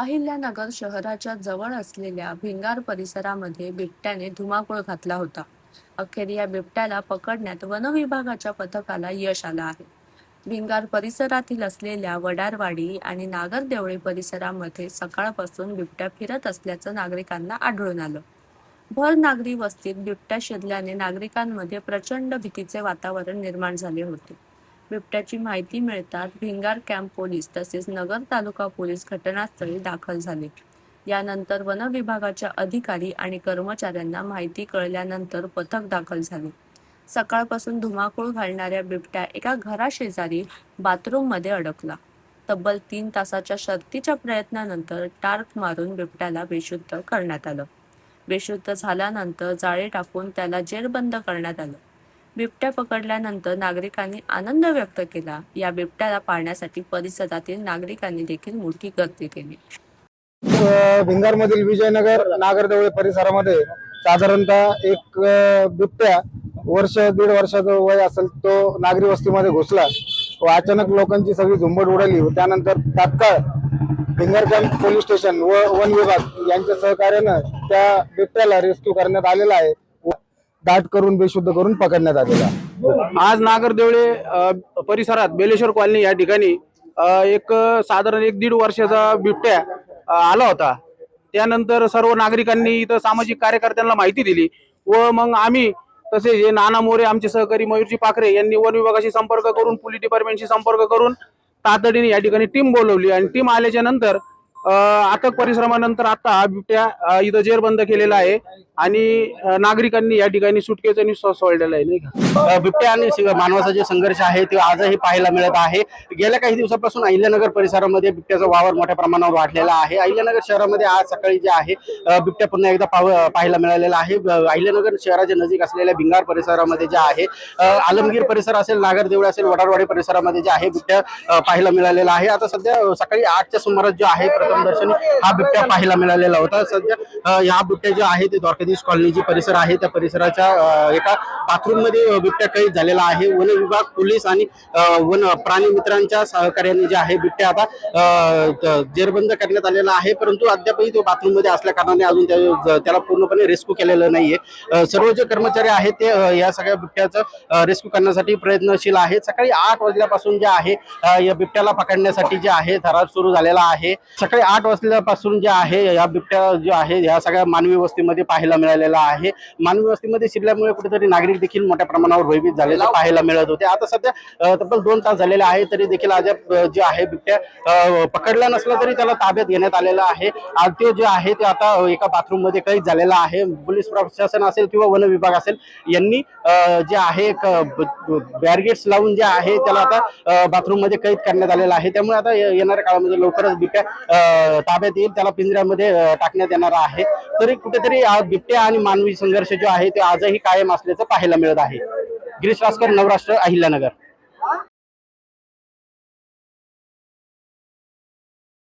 अहिल्यानगर शहराच्या जवळ असलेल्या भिंगार परिसरामध्ये बिबट्याने धुमाकूळ घातला होता. अखेर या बिबट्याला पकडण्यात वनविभागाच्या पथकाला यश आलं आहे. भिंगार परिसरातील असलेल्या वडारवाडी आणि नागरदेवळे परिसरामध्ये सकाळपासून बिबट्या फिरत असल्याचं नागरिकांना आढळून आलं. भर नागरी वस्तीत बिबट्या शिरल्याने नागरिकांमध्ये प्रचंड भीतीचे वातावरण निर्माण झाले होते. बिबट्याची माहिती मिळताच भिंगार कॅम्प पोलीस तसेच नगर तालुका पोलीस घटनास्थळी दाखल झाले. यानंतर वन विभागाच्या अधिकारी आणि कर्मचाऱ्यांना माहिती कळल्यानंतर पथक दाखल झाले. सकाळपासून धुमाकूळ घालणाऱ्या बिबट्या एका घराशेजारी बाथरूममध्ये अडकला. तब्बल तीन तासाच्या शर्तीच्या प्रयत्नानंतर टार्क मारून बिबट्याला बेशुद्ध करण्यात आलं. बेशुद्ध झाल्यानंतर जाळे टाकून त्याला जेरबंद करण्यात आलं. बिबट्या पकडल्यानंतर नागरिकांनी आनंद व्यक्त केला. या बिबट्याला पाळण्यासाठी परिसरातील नागरिकांनी देखील मोठी गर्दी केली. भिंगारमधील विजयनगर नागरदेवळे परिसरामध्ये साधारणतः एक बिबट्या वर्ष दीड वर्षाचं वय असेल तो नागरी वस्तीमध्ये घुसला. व अचानक लोकांची सगळी झुंबड उडाली व त्यानंतर तात्काळ भिंगार कॅम्प पोलीस स्टेशन व वन विभाग यांच्या सहकार्यानं त्या बिबट्याला रेस्क्यू करण्यात आलेला आहे. दाट करून बेशुद्ध करून पकडण्यात आलेला आज नागरदेवळे परिसरात बेलेश्वर कॉलनी या ठिकाणी एक साधारण एक दीड वर्षाचा बिबट्या आला होता. त्यानंतर सर्व नागरिकांनी इथं सामाजिक कार्यकर्त्यांना माहिती दिली व मग आम्ही तसे हे नाना मोरे आमचे सहकारी मयूरजी पाखरे यांनी वन विभागाशी संपर्क करून पोलीस डिपार्टमेंटशी संपर्क करून तातडीने या ठिकाणी टीम बोलवली आणि टीम आल्याच्यानंतर अथक परिश्रमानंतर आता हा बिबट्या इथं जेरबंद केलेला आहे. आणि नागरिकांनी या ठिकाणी सुटकेचा निश्वास सोडलेला आहे नाही का? बिबट्या आणि मानवाचा जे संघर्ष आहे ते आजही पाहायला मिळत आहे. गेल्या काही दिवसापासून अहिल्यानगर परिसरामध्ये बिबट्याचा वावर मोठ्या प्रमाणावर वाढलेला आहे. अहिल्यानगर शहरामध्ये आज सकाळी जे आहे बिबट्या पुन्हा एकदा पाव- पाहायला मिळालेला आहे. अहिल्यानगर शहराच्या नजीक असलेल्या भिंगार परिसरामध्ये जे आहे आलमगीर परिसर असेल नागरदेवळे असेल वडारवाडी परिसरामध्ये जे आहे बिबट्या पाहायला मिळालेला आहे. आता सध्या सकाळी आठच्या सुमारास जो आहे प्रथम दर्शनी हा बिबट्या पाहायला मिळालेला होता. सध्या ह्या बिबट्या जे आहे ते द्वारकाधीश कॉलनी जी परिसर आहे. त्या परिसराच्या एका बाथरूममध्ये बिबट्या कैद झालेला आहे. वन विभाग पोलीस आणि वन प्राणी मित्रांच्या सहकार्याने जे आहे बिबट्या आता जेरबंद करण्यात आलेला आहे. परंतु अद्यापही तो बाथरूममध्ये असल्या कारणाने अजून त्या- त्याला पूर्णपणे रेस्क्यू केलेलं नाहीये. सर्व जे कर्मचारी आहेत ते या सगळ्या बिबट्याचं रेस्क्यू करण्यासाठी प्रयत्नशील आहेत. सकाळी आठ वाजल्यापासून जे आहे या बिबट्याला पकडण्यासाठी जे आहे थरार सुरू झालेला आहे. सकाळी आठ वाजल्यापासून जे आहे या बिबट्या जो आहे या सगळ्या मानवी वस्तीमध्ये पाहायला मिळालेला आहे. मानवी वस्तीमध्ये शिरल्यामुळे कुठेतरी नागरिक देखील मोठ्या प्रमाणावर भयभीत झालेले पाहायला मिळत होते. आता सध्या तब्बल दोन तास झालेले आहे तरी देखील आज जे आहे बिबट्या पकडला नसला तरी त्याला ताब्यात घेण्यात आलेला आहे. आज ते जे आहे ते आता एका बाथरूममध्ये कैद झालेला आहे. पोलीस प्रशासन असेल किंवा वन विभाग असेल यांनी जे आहे एक बॅरिगेट्स लावून जे आहे त्याला आता बाथरूममध्ये कैद करण्यात आलेला आहे. त्यामुळे आता येणाऱ्या काळामध्ये लवकरच बिबट्या ताब्यात येईल त्याला पिंजऱ्यामध्ये टाकण्यात येणार आहे. तरी कुठेतरी आज बिबट्या आणि मानवी संघर्ष जो आहे ते आजही कायम असल्याचं पाहायला मिळत आहे. गिरीश रासकर नवराष्ट्र अहिल्यानगर.